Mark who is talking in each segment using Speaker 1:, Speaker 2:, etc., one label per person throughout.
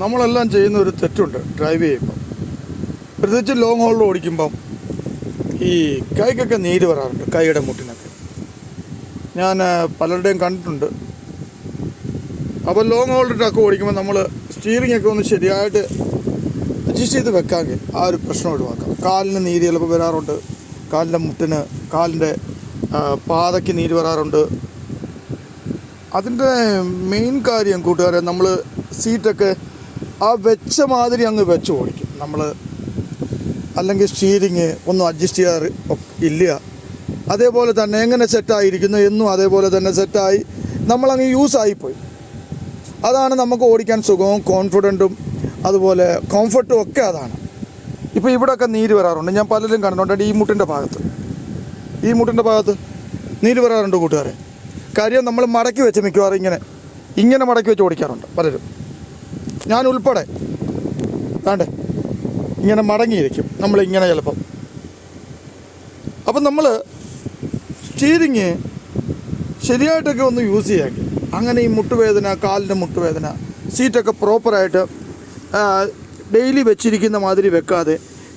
Speaker 1: നമ്മളെല്ലാം ചെയ്യുന്ന ഒരു തെറ്റുണ്ട് ഡ്രൈവ് ചെയ്യുമ്പം. പ്രത്യേകിച്ച് ലോങ് ഹോളിൽ ഓടിക്കുമ്പം ഈ കൈക്കൊക്കെ നീര് വരാറുണ്ട് കൈയുടെ മുട്ടിനൊക്കെ. ഞാൻ പലരുടെയും കണ്ടിട്ടുണ്ട്. അപ്പോൾ ലോങ് ഹോൾഡിട്ടൊക്കെ ഓടിക്കുമ്പോൾ നമ്മൾ സ്റ്റീറിംഗ് ഒക്കെ ഒന്ന് ശരിയായിട്ട് അഡ്ജസ്റ്റ് ചെയ്ത് വെക്കാമെങ്കിൽ ആ ഒരു പ്രശ്നം ഒഴിവാക്കാം. കാലിന് നീര് ചിലപ്പോൾ വരാറുണ്ട് കാലിന്റെ മുട്ടിന് കാലിന്റെ പാതയ്ക്ക് നീര് വരാറുണ്ട്. അതിന്റെ മെയിൻ കാര്യം കൂട്ടുകാരെ നമ്മൾ സീറ്റൊക്കെ ആ വെച്ച മാതിരി അങ്ങ് വെച്ച് ഓടിക്കും. നമ്മൾ അല്ലെങ്കിൽ സ്റ്റീരിങ് ഒന്നും അഡ്ജസ്റ്റ് ചെയ്യാറ് ഇല്ല. അതേപോലെ തന്നെ എങ്ങനെ സെറ്റായിരിക്കുന്നു എന്നും അതേപോലെ തന്നെ സെറ്റായി നമ്മളങ്ങ് യൂസ് ആയിപ്പോയി. അതാണ് നമുക്ക് ഓടിക്കാൻ സുഖവും കോൺഫിഡന്റും അതുപോലെ കംഫർട്ടും ഒക്കെ അതാണ്. ഇപ്പോൾ ഇവിടെയൊക്കെ നീര് വരാറുണ്ട്. ഞാൻ പലരും കണ്ടിട്ടുണ്ട്. ഈ മുട്ടിന്റെ ഭാഗത്ത്. ഈ മുട്ടിന്റെ ഭാഗത്ത് നീര് വരാറുണ്ട് കൂട്ടുകാരെ. കാര്യം നമ്മൾ മടക്കി വെച്ച് മിക്കവാറും ഇങ്ങനെ ഇങ്ങനെ മടക്കി വെച്ച് ഓടിക്കാറുണ്ട് പലരും. ഞാൻ ഉൾപ്പെടെ വേണ്ടേ ഇങ്ങനെ മടങ്ങിയിരിക്കും. നമ്മളിങ്ങനെ ചിലപ്പം. അപ്പം നമ്മൾ സ്റ്റീരിങ് ശരിയായിട്ടൊക്കെ ഒന്ന് യൂസ് ചെയ്യാമെങ്കിൽ അങ്ങനെ ഈ മുട്ടുവേദന കാലിന്റെ മുട്ടുവേദന സീറ്റൊക്കെ പ്രോപ്പറായിട്ട് ഡെയിലി വെച്ചിരിക്കുന്ന മാതിരി വെക്കാതെ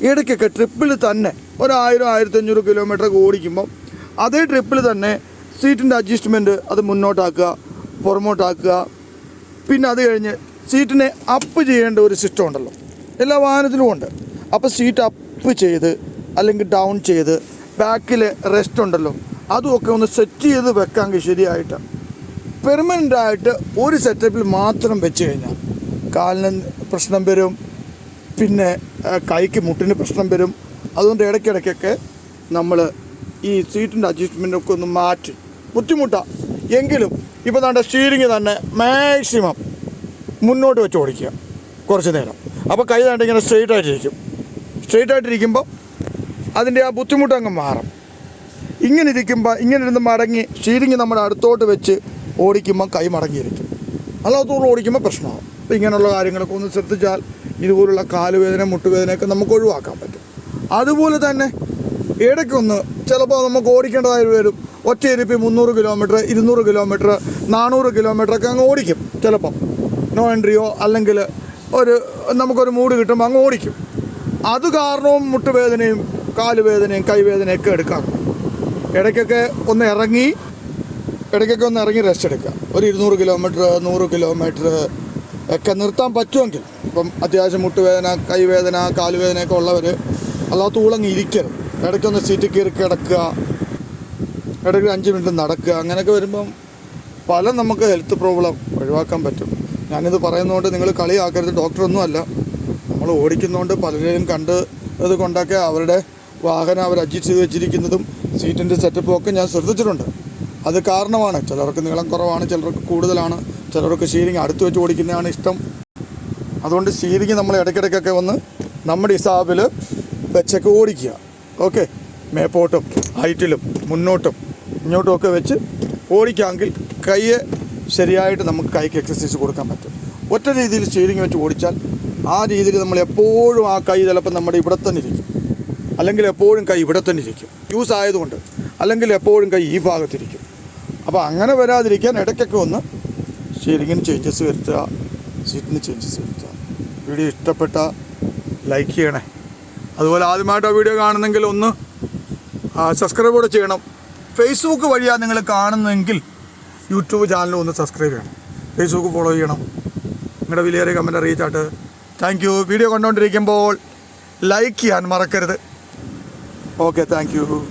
Speaker 1: ഇടയ്ക്കൊക്കെ ട്രിപ്പിൽ തന്നെ ഒരായിരം ആയിരത്തഞ്ഞൂറ് കിലോമീറ്റർ ഒക്കെ ഓടിക്കുമ്പം അതേ ട്രിപ്പിൽ തന്നെ സീറ്റിന്റെ അഡ്ജസ്റ്റ്മെന്റ് അത് മുന്നോട്ടാക്കുക പുറമോട്ടാക്കുക. പിന്നെ അത് കഴിഞ്ഞ് സീറ്റിനെ അപ്പ് ചെയ്യേണ്ട ഒരു സിസ്റ്റം ഉണ്ടല്ലോ. എല്ലാ വാഹനത്തിലും ഉണ്ട്. അപ്പോൾ സീറ്റ് അപ്പ് ചെയ്ത് അല്ലെങ്കിൽ ഡൗൺ ചെയ്ത് ബാക്കിൽ റെസ്റ്റ് ഉണ്ടല്ലോ. അതുമൊക്കെ ഒന്ന് സെറ്റ് ചെയ്ത് വെക്കാമെങ്കിൽ ശരിയായിട്ട് പെർമനന്റ് ആയിട്ട് ഒരു സെറ്റപ്പിൽ മാത്രം വെച്ച് കഴിഞ്ഞാൽ കാലിന് പ്രശ്നം വരും. പിന്നെ കൈക്ക് മുട്ടിന് പ്രശ്നം വരും. അതുകൊണ്ട് ഇടയ്ക്കിടയ്ക്കൊക്കെ നമ്മൾ ഈ സീറ്റിന്റെ അഡ്ജസ്റ്റ്മെന്റൊക്കെ ഒന്ന് മാറ്റി. ബുദ്ധിമുട്ടാണ് എങ്കിലും ഇപ്പോൾ നമ്മുടെ സ്റ്റീരിങ് തന്നെ മാക്സിമം മുന്നോട്ട് വെച്ച് ഓടിക്കുക. കുറച്ച് നേരം. അപ്പോൾ കൈ താണ്ട് ഇങ്ങനെ സ്ട്രെയിറ്റ് ആയിട്ടിരിക്കും സ്ട്രെയിറ്റ് ആയിട്ടിരിക്കുമ്പോൾ അതിന്റെ ആ ബുദ്ധിമുട്ടങ്ങ് മാറും. ഇങ്ങനെ ഇരിക്കുമ്പോൾ ഇങ്ങനെ ഇരുന്ന് മടങ്ങി ഷീരിങ് നമ്മുടെ അടുത്തോട്ട് വെച്ച് ഓടിക്കുമ്പോൾ കൈ മടങ്ങിയിരിക്കും. അല്ലാത്തോളം ഓടിക്കുമ്പോൾ പ്രശ്നമാകും അപ്പോൾ ഇങ്ങനെയുള്ള കാര്യങ്ങളൊക്കെ ഒന്ന് ശ്രദ്ധിച്ചാൽ ഇതുപോലുള്ള കാലുവേദന മുട്ടുവേദനയൊക്കെ നമുക്ക് ഒഴിവാക്കാൻ പറ്റും. അതുപോലെ തന്നെ ഇടയ്ക്കൊന്ന് ചിലപ്പോൾ നമുക്ക് ഓടിക്കേണ്ടതായി വരും ഒറ്റയിരുപ്പി മുന്നൂറ് കിലോമീറ്റർ ഇരുന്നൂറ് കിലോമീറ്റർ നാനൂറ് കിലോമീറ്ററൊക്കെ അങ്ങ് ഓടിക്കും ചിലപ്പം. നോ എൻട്രിയോ അല്ലെങ്കിൽ ഒരു നമുക്കൊരു മൂഡ് കിട്ടുമ്പോൾ അങ്ങ് ഓടിക്കും. അത് കാരണവും മുട്ടുവേദനയും കാലുവേദനയും കൈവേദനയൊക്കെ എടുക്കാം. ഇടയ്ക്കൊക്കെ ഒന്ന് ഇറങ്ങി ഇടയ്ക്കൊക്കെ ഒന്ന് ഇറങ്ങി റെസ്റ്റ് എടുക്കുക. ഒരു ഇരുന്നൂറ് കിലോമീറ്റർ നൂറ് കിലോമീറ്റർ ഒക്കെ നിർത്താൻ പറ്റുമെങ്കിൽ ഇപ്പം അത്യാവശ്യം മുട്ടുവേദന കൈവേദന കാലുവേദനയൊക്കെ ഉള്ളവർ അല്ലാത്ത ഊളങ്ങി ഇരിക്കരുത് ഇടയ്ക്കൊന്ന് സീറ്റ് കയറി കിടക്കുക ഇടയ്ക്ക് അഞ്ച് മിനിറ്റ് നടക്കുക അങ്ങനെയൊക്കെ വരുമ്പം പല നമുക്ക് ഹെൽത്ത് പ്രോബ്ലം ഒഴിവാക്കാൻ പറ്റും. ഞാനിത് പറയുന്നതുകൊണ്ട് നിങ്ങൾ കളിയാക്കരുത്. ഡോക്ടറൊന്നും അല്ല. നമ്മൾ ഓടിക്കുന്നതുകൊണ്ട് പലരെയും കണ്ട് ഇത് കൊണ്ടൊക്കെ അവരുടെ വാഹനം അവർ അഡ്ജസ്റ്റ് ചെയ്ത് വെച്ചിരിക്കുന്നതും സീറ്റിന്റെ സെറ്റപ്പും ഒക്കെ ഞാൻ ശ്രദ്ധിച്ചിട്ടുണ്ട്. അത് കാരണമാണ്. ചിലർക്ക് നീളം കുറവാണ് ചിലർക്ക് കൂടുതലാണ് ചിലർക്ക് ഷീരിങ് അടുത്ത് വെച്ച് ഓടിക്കുന്നതാണ് ഇഷ്ടം. അതുകൊണ്ട് സ്റ്റീരിങ് നമ്മൾ ഇടയ്ക്കിടയ്ക്കൊക്കെ വന്ന് നമ്മുടെ ഹിസാബിൽ വെച്ചൊക്കെ ഓടിക്കുക. ഓക്കെ? മേപ്പോട്ടും ഹൈറ്റിലും മുന്നോട്ടും ഇങ്ങോട്ടും ഒക്കെ വെച്ച് ഓടിക്കാമെങ്കിൽ കൈയെ ശരിയായിട്ട് നമുക്ക് കൈക്ക് എക്സസൈസ് കൊടുക്കാൻ പറ്റും. ഒറ്റ രീതിയിൽ സ്റ്റീരിങ് വെച്ച് ഓടിച്ചാൽ ആ രീതിയിൽ നമ്മൾ എപ്പോഴും ആ കൈ ചിലപ്പോൾ നമ്മുടെ ഇവിടെ തന്നെ ഇരിക്കും. അല്ലെങ്കിൽ എപ്പോഴും കൈ ഇവിടെ തന്നെ ഇരിക്കും. യൂസ് ആയതുകൊണ്ട്. അല്ലെങ്കിൽ എപ്പോഴും കൈ ഈ ഭാഗത്തിരിക്കും അപ്പോൾ അങ്ങനെ വരാതിരിക്കാൻ ഇടയ്ക്കൊക്കെ ഒന്ന് സ്റ്റീരിങ്ങിന് ചേഞ്ചസ് വരുത്തുക സീറ്റിന് ചേഞ്ചസ് വരുത്തുക. വീഡിയോ ഇഷ്ടപ്പെട്ട ലൈക്ക് ചെയ്യണേ. അതുപോലെ ആദ്യമായിട്ട് ആ വീഡിയോ കാണുന്നെങ്കിൽ ഒന്ന് സബ്സ്ക്രൈബ് കൂടെ ചെയ്യണം. ഫേസ്ബുക്ക് വഴിയാണ് നിങ്ങൾ കാണുന്നതെങ്കിൽ യൂട്യൂബ് ചാനൽ ഒന്ന് സബ്സ്ക്രൈബ് ചെയ്യണം. ഫേസ്ബുക്ക് ഫോളോ ചെയ്യണം. നിങ്ങളുടെ വിലയേറിയ കമന്റ് അറിയിച്ചാട്ട്. താങ്ക് യു വീഡിയോ കണ്ടുകൊണ്ടിരിക്കുമ്പോൾ ലൈക്ക് ചെയ്യാൻ മറക്കരുത്. Okay thank you